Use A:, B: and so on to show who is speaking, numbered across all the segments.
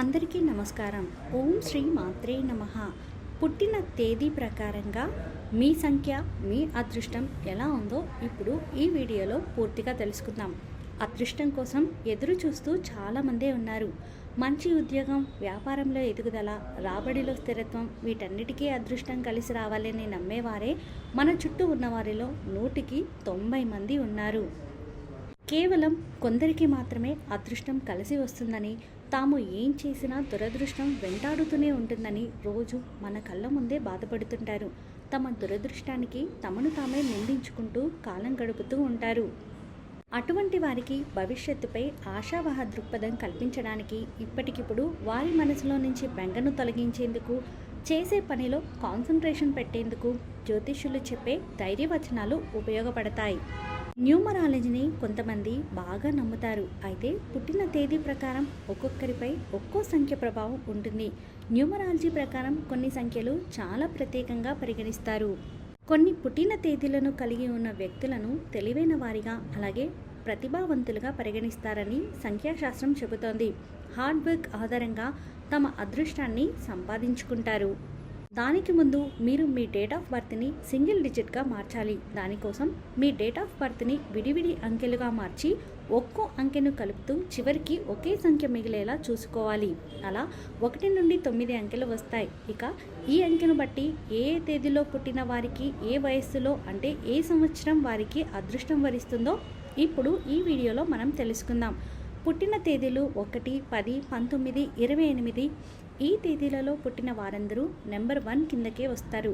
A: అందరికీ నమస్కారం. ఓం శ్రీ మాత్రే నమ. పుట్టిన తేదీ ప్రకారంగా మీ సంఖ్య మీ అదృష్టం ఎలా ఉందో ఇప్పుడు ఈ వీడియోలో పూర్తిగా తెలుసుకుందాం. అదృష్టం కోసం ఎదురు చూస్తూ చాలామందే ఉన్నారు. మంచి ఉద్యోగం వ్యాపారంలో ఎదుగుదల రాబడిలో స్థిరత్వం వీటన్నిటికీ అదృష్టం కలిసి రావాలని నమ్మేవారే మన చుట్టూ ఉన్నవారిలో నూటికి తొంభై మంది ఉన్నారు. కేవలం కొందరికి మాత్రమే అదృష్టం కలిసి వస్తుందని తాము ఏం చేసినా దురదృష్టం వెంటాడుతూనే ఉంటుందని రోజు మన కళ్ళ ముందే బాధపడుతుంటారు. తమ దురదృష్టానికి తమను తామే నిందించుకుంటూ కాలం గడుపుతూ ఉంటారు. అటువంటి వారికి భవిష్యత్తుపై ఆశావహ దృక్పథం కల్పించడానికి ఇప్పటికిప్పుడు వారి మనసులో నుంచి బెంగను తొలగించేందుకు చేసే పనిలో కాన్సన్ట్రేషన్ పెట్టేందుకు జ్యోతిష్యులు చెప్పే ధైర్యవచనాలు ఉపయోగపడతాయి. న్యూమరాలజీని కొంతమంది బాగా నమ్ముతారు. అయితే పుట్టిన తేదీ ప్రకారం ఒక్కొక్కరిపై ఒక్కో సంఖ్య ప్రభావం ఉంటుంది. న్యూమరాలజీ ప్రకారం కొన్ని సంఖ్యలు చాలా ప్రత్యేకంగా పరిగణిస్తారు. కొన్ని పుట్టిన తేదీలను కలిగి ఉన్న వ్యక్తులను తెలివైన వారిగా అలాగే ప్రతిభావంతులుగా పరిగణిస్తారని సంఖ్యాశాస్త్రం చెబుతోంది. హార్డ్ వర్క్ ఆధారంగా తమ అదృష్టాన్ని సంపాదించుకుంటారు. దానికి ముందు మీరు మీ డేట్ ఆఫ్ బర్త్ని సింగిల్ డిజిట్గా మార్చాలి. దానికోసం మీ డేట్ ఆఫ్ బర్త్ని విడివిడి అంకెలుగా మార్చి ఒక్కో అంకెను కలుపుతూ చివరికి ఒకే సంఖ్య మిగిలేలా చూసుకోవాలి. అలా ఒకటి నుండి తొమ్మిది అంకెలు వస్తాయి. ఇక ఈ అంకెను బట్టి ఏ తేదీలో పుట్టిన వారికి ఏ వయస్సులో అంటే ఏ సంవత్సరం వారికి అదృష్టం వరిస్తుందో ఇప్పుడు ఈ వీడియోలో మనం తెలుసుకుందాం. పుట్టిన తేదీలు ఒకటి పది పంతొమ్మిది ఇరవై ఎనిమిది ఈ తేదీలలో పుట్టిన వారందరూ నెంబర్ వన్ కిందకే వస్తారు.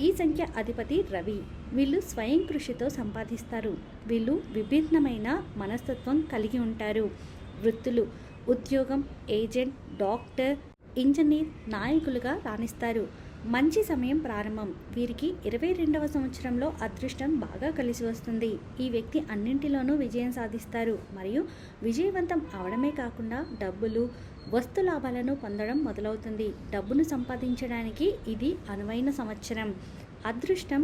A: ఈ సంఖ్య అధిపతి రవి. వీళ్ళు స్వయం కృషితో సంపాదిస్తారు. వీళ్ళు విభిన్నమైన మనస్తత్వం కలిగి ఉంటారు. వృత్తులు ఉద్యోగం ఏజెంట్ డాక్టర్ ఇంజనీర్ నాయకులుగా రాణిస్తారు. మంచి సమయం ప్రారంభం. వీరికి ఇరవై రెండవ సంవత్సరంలో అదృష్టం బాగా కలిసి వస్తుంది. ఈ వ్యక్తి అన్నింటిలోనూ విజయం సాధిస్తారు. మరియు విజయవంతం అవడమే కాకుండా డబ్బులు వస్తు లాభాలను పొందడం మొదలవుతుంది. డబ్బును సంపాదించడానికి ఇది అనువైన సంవత్సరం. అదృష్టం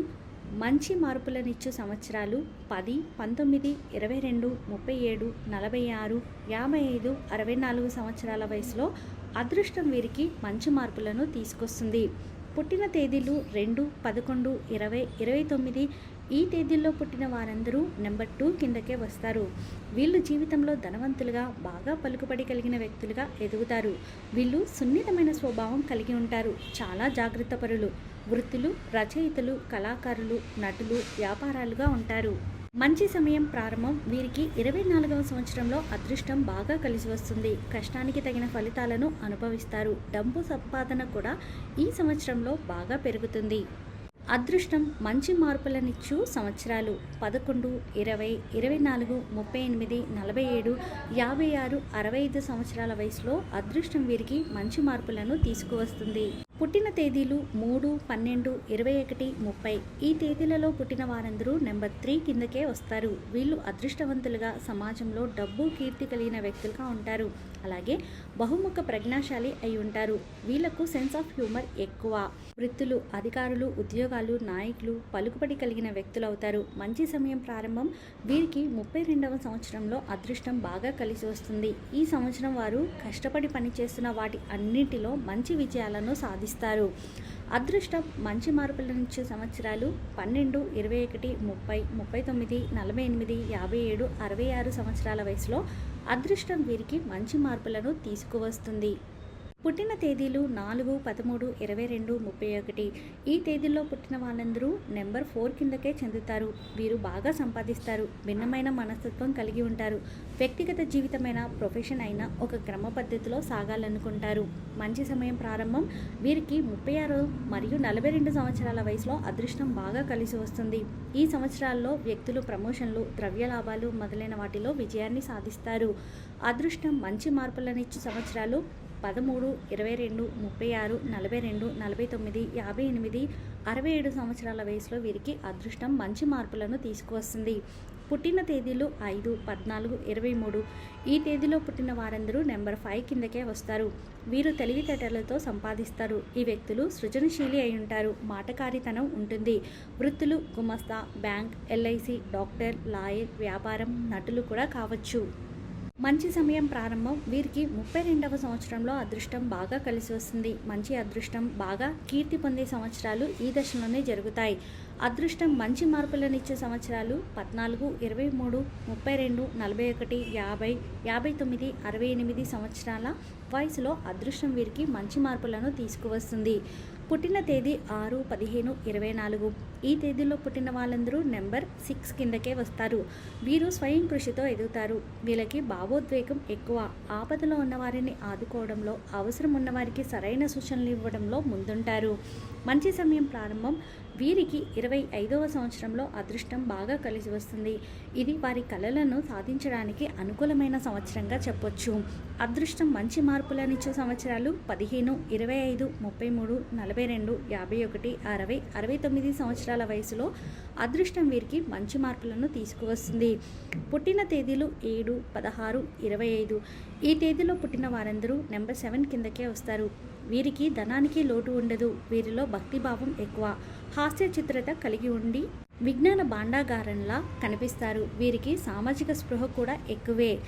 A: మంచి మార్పులనిచ్చు సంవత్సరాలు పది పంతొమ్మిది ఇరవై రెండు ముప్పై ఏడు నలభై ఆరు యాభై ఐదు అరవై నాలుగు సంవత్సరాల వయసులో అదృష్టం వీరికి మంచి మార్పులను తీసుకొస్తుంది. పుట్టిన తేదీలు రెండు పదకొండు ఇరవై ఇరవై తొమ్మిది. ఈ తేదీల్లో పుట్టిన వారందరూ నెంబర్ టూ కిందకే వస్తారు. వీళ్ళు జీవితంలో ధనవంతులుగా బాగా పలుకుబడి కలిగిన వ్యక్తులుగా ఎదుగుతారు. వీళ్ళు సున్నితమైన స్వభావం కలిగి ఉంటారు. చాలా జాగ్రత్త పరులు వృత్తులు రచయితలు కళాకారులు నటులు వ్యాపారాలుగా ఉంటారు. మంచి సమయం ప్రారంభం వీరికి ఇరవై నాలుగవ సంవత్సరంలో అదృష్టం బాగా కలిసి వస్తుంది. కష్టానికి తగిన ఫలితాలను అనుభవిస్తారు. డబ్బు సంపాదన కూడా ఈ సంవత్సరంలో బాగా పెరుగుతుంది. అదృష్టం మంచి మార్పులనిచ్చు సంవత్సరాలు. పదకొండు ఇరవై ఇరవై నాలుగు ముప్పై ఎనిమిది నలభై ఏడు యాభై ఆరు అరవై ఐదు సంవత్సరాల వయసులో అదృష్టం వీరికి మంచి మార్పులను తీసుకువస్తుంది. పుట్టిన తేదీలు మూడు పన్నెండు ఇరవై ఒకటి ముప్పై. ఈ తేదీలలో పుట్టిన వారందరూ నెంబర్ త్రీ కిందకే వస్తారు. వీళ్ళు అదృష్టవంతులుగా సమాజంలో డబ్బు కీర్తి కలిగిన వ్యక్తులుగా ఉంటారు. అలాగే బహుముఖ ప్రజ్ఞాశాలి అయి ఉంటారు. వీళ్ళకు సెన్స్ ఆఫ్ హ్యూమర్ ఎక్కువ. వృత్తులు అధికారులు ఉద్యోగాలు నాయకులు పలుకుబడి కలిగిన వ్యక్తులు అవుతారు. మంచి సమయం ప్రారంభం వీరికి ముప్పై రెండవ సంవత్సరంలో అదృష్టం బాగా కలిసి వస్తుంది. ఈ సంవత్సరం వారు కష్టపడి పనిచేస్తున్న వాటి అన్నింటిలో మంచి విజయాలను సాధిస్తారు. అదృష్టం మంచి మార్పులనిచ్చే సంవత్సరాలు పన్నెండు ఇరవై ఒకటి ముప్పై ముప్పై తొమ్మిది నలభై ఎనిమిది యాభై ఏడు అరవై ఆరు సంవత్సరాల వయసులో అదృష్టం వీరికి మంచి మార్పులను తీసుకువస్తుంది. పుట్టిన తేదీలు నాలుగు పదమూడు ఇరవై రెండు ముప్పై ఒకటి. ఈ తేదీల్లో పుట్టిన వాళ్ళందరూ నెంబర్ ఫోర్ కిందకే చెందుతారు. వీరు బాగా సంపాదిస్తారు. భిన్నమైన మనస్తత్వం కలిగి ఉంటారు. వ్యక్తిగత జీవితమైన ప్రొఫెషన్ అయినా ఒక క్రమ పద్ధతిలో సాగాలనుకుంటారు. మంచి సమయం ప్రారంభం వీరికి ముప్పై ఆరు మరియు నలభై రెండు సంవత్సరాల వయసులో అదృష్టం బాగా కలిసి వస్తుంది. ఈ సంవత్సరాల్లో వ్యక్తులు ప్రమోషన్లు ద్రవ్య లాభాలు మొదలైన వాటిలో విజయాన్ని సాధిస్తారు. అదృష్టం మంచి మార్పులనిచ్చే సంవత్సరాలు పదమూడు ఇరవై రెండు ముప్పై ఆరు నలభై రెండు నలభై తొమ్మిది యాభై ఎనిమిది అరవై ఏడు సంవత్సరాల వయసులో వీరికి అదృష్టం మంచి మార్పులను తీసుకువస్తుంది. పుట్టిన తేదీలు ఐదు పద్నాలుగు ఇరవై మూడు. ఈ తేదీలో పుట్టిన వారందరూ నెంబర్ ఫైవ్ కిందకే వస్తారు. వీరు తెలివితేటలతో సంపాదిస్తారు. ఈ వ్యక్తులు సృజనశీలి అయి ఉంటారు. మాటకారితనం ఉంటుంది. వృత్తులు గుమస్తా బ్యాంక్ ఎల్ఐసి డాక్టర్ లాయర్ వ్యాపారం నటులు కూడా కావచ్చు. మంచి సమయం ప్రారంభం. వీరికి ముప్పై రెండవ సంవత్సరంలో అదృష్టం బాగా కలిసి వస్తుంది. మంచి అదృష్టం బాగా కీర్తి పొందే సంవత్సరాలు ఈ దశలోనే జరుగుతాయి. అదృష్టం మంచి మార్పులనిచ్చే సంవత్సరాలు పద్నాలుగు ఇరవై మూడు ముప్పై రెండు నలభై ఒకటి యాభై యాభై తొమ్మిది అరవై ఎనిమిది సంవత్సరాల వయసులో అదృష్టం వీరికి మంచి మార్పులను తీసుకువస్తుంది. పుట్టిన తేదీ ఆరు పదిహేను ఇరవై నాలుగు. ఈ తేదీలో పుట్టిన వాళ్ళందరూ నెంబర్ సిక్స్ కిందకే వస్తారు. వీరు స్వయం కృషితో ఎదుగుతారు. వీళ్ళకి భావోద్వేగం ఎక్కువ. ఆపదలో ఉన్నవారిని ఆదుకోవడంలో అవసరం ఉన్నవారికి సరైన సూచనలు ఇవ్వడంలో ముందుంటారు. మంచి సమయం ప్రారంభం వీరికి ఇరవై ఐదవ సంవత్సరంలో అదృష్టం బాగా కలిసి వస్తుంది. ఇది వారి కళలను సాధించడానికి అనుకూలమైన సంవత్సరంగా చెప్పొచ్చు. అదృష్టం మంచి మార్పులనిచ్చే సంవత్సరాలు పదిహేను ఇరవై ఐదు ముప్పై మూడు నలభై రెండు యాభై ఒకటి అరవై అరవై తొమ్మిది సంవత్సరాల వయసులో అదృష్టం వీరికి మంచి మార్పులను తీసుకువస్తుంది. పుట్టిన తేదీలు ఏడు పదహారు ఇరవై ఐదు. ఈ తేదీలో పుట్టిన వారందరూ నెంబర్ సెవెన్ కిందకే వస్తారు. వీరికి ధనానికి లోటు ఉండదు. వీరిలో భక్తిభావం ఎక్కువ. హాస్య చిత్రత కలిగి ఉండి విజ్ఞాన భాండాగారంలా కనిపిస్తారు. వీరికి సామాజిక స్పృహ కూడా ఎక్కువే.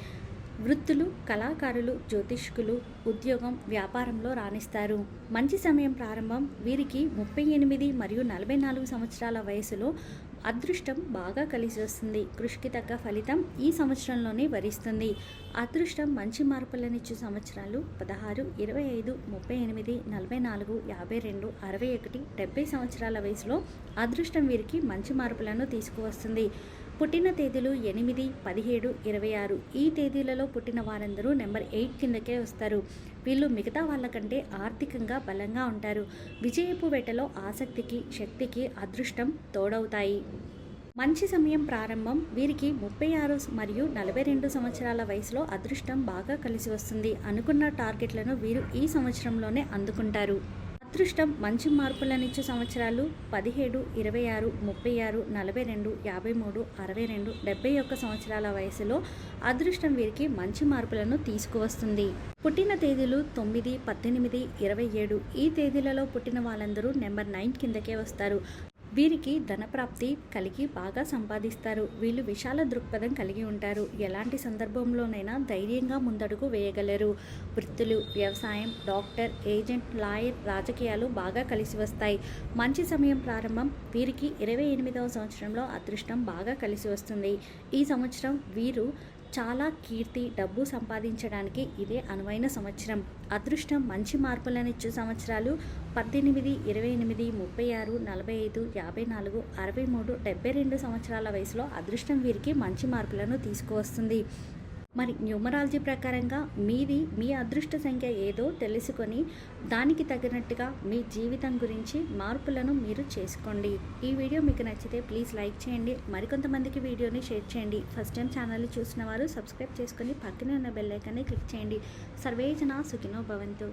A: వృత్తులు కళాకారులు జ్యోతిష్కులు ఉద్యోగం వ్యాపారంలో రాణిస్తారు. మంచి సమయం ప్రారంభం వీరికి ముప్పై ఎనిమిది మరియు నలభై నాలుగు సంవత్సరాల వయసులో అదృష్టం బాగా కలిసి వస్తుంది. కృషికి తగ్గ ఫలితం ఈ సంవత్సరంలోనే వరిస్తుంది. అదృష్టం మంచి మార్పులనిచ్చే సంవత్సరాలు పదహారు ఇరవై ఐదు ముప్పై ఎనిమిది నలభై నాలుగు యాభై రెండు అరవై ఒకటి డెబ్బై సంవత్సరాల వయసులో అదృష్టం వీరికి మంచి మార్పులను తీసుకువస్తుంది. పుట్టిన తేదీలు ఎనిమిది పదిహేడు ఇరవై ఆరు. ఈ తేదీలలో పుట్టిన వారందరూ నెంబర్ ఎయిట్ కిందకే వస్తారు. వీళ్ళు మిగతా వాళ్ళకంటే ఆర్థికంగా బలంగా ఉంటారు. విజయపు వేటలో ఆసక్తికి శక్తికి అదృష్టం తోడవుతాయి. మంచి సమయం ప్రారంభం వీరికి ముప్పై ఆరు మరియు నలభై రెండు సంవత్సరాల వయసులో అదృష్టం బాగా కలిసి వస్తుంది అనుకున్న టార్గెట్లను వీరు ఈ సంవత్సరంలోనే అందుకుంటారు. అదృష్టం మంచి మార్పులనిచ్చే సంవత్సరాలు పదిహేడు ఇరవై ఆరు ముప్పై ఆరు నలభై రెండు యాభై మూడు అరవై రెండు డెబ్బై ఒక్క సంవత్సరాల వయసులో అదృష్టం వీరికి మంచి మార్పులను తీసుకువస్తుంది. పుట్టిన తేదీలు తొమ్మిది పద్దెనిమిది ఇరవై ఏడు ఈ తేదీలలో పుట్టిన వాళ్ళందరూ నెంబర్ నైన్ కిందకే వస్తారు. వీరికి ధనప్రాప్తి కలిగి బాగా సంపాదిస్తారు. వీళ్ళు విశాల దృక్పథం కలిగి ఉంటారు. ఎలాంటి సందర్భంలోనైనా ధైర్యంగా ముందడుగు వేయగలరు. వృత్తులు వ్యవసాయం డాక్టర్ ఏజెంట్ లాయర్ రాజకీయాలు బాగా కలిసి వస్తాయి. మంచి సమయం ప్రారంభం వీరికి ఇరవై ఎనిమిదవ సంవత్సరంలో అదృష్టం బాగా కలిసి వస్తుంది. ఈ సంవత్సరం వీరు చాలా కీర్తి డబ్బు సంపాదించడానికి ఇదే అనువైన సంవత్సరం. అదృష్టం మంచి మార్పులను ఇచ్చే సంవత్సరాలు పద్దెనిమిది ఇరవై ఎనిమిది ముప్పై ఆరు నలభై ఐదు యాభై నాలుగు అరవై మూడు డెబ్బై రెండు సంవత్సరాల వయసులో అదృష్టం వీరికి మంచి మార్పులను తీసుకువస్తుంది. మరి న్యూమరాలజీ ప్రకారంగా మీది మీ అదృష్ట సంఖ్య ఏదో తెలుసుకొని దానికి తగినట్టుగా మీ జీవితం గురించి మార్పులను మీరు చేసుకోండి. ఈ వీడియో మీకు నచ్చితే ప్లీజ్ లైక్ చేయండి. మరికొంతమందికి వీడియోని షేర్ చేయండి. ఫస్ట్ టైం ఛానల్ చూసిన వారు సబ్స్క్రైబ్ చేసుకొని పక్కనే ఉన్న బెల్లైకాన్ని క్లిక్ చేయండి. సర్వేజన సుఖినో భవంతు.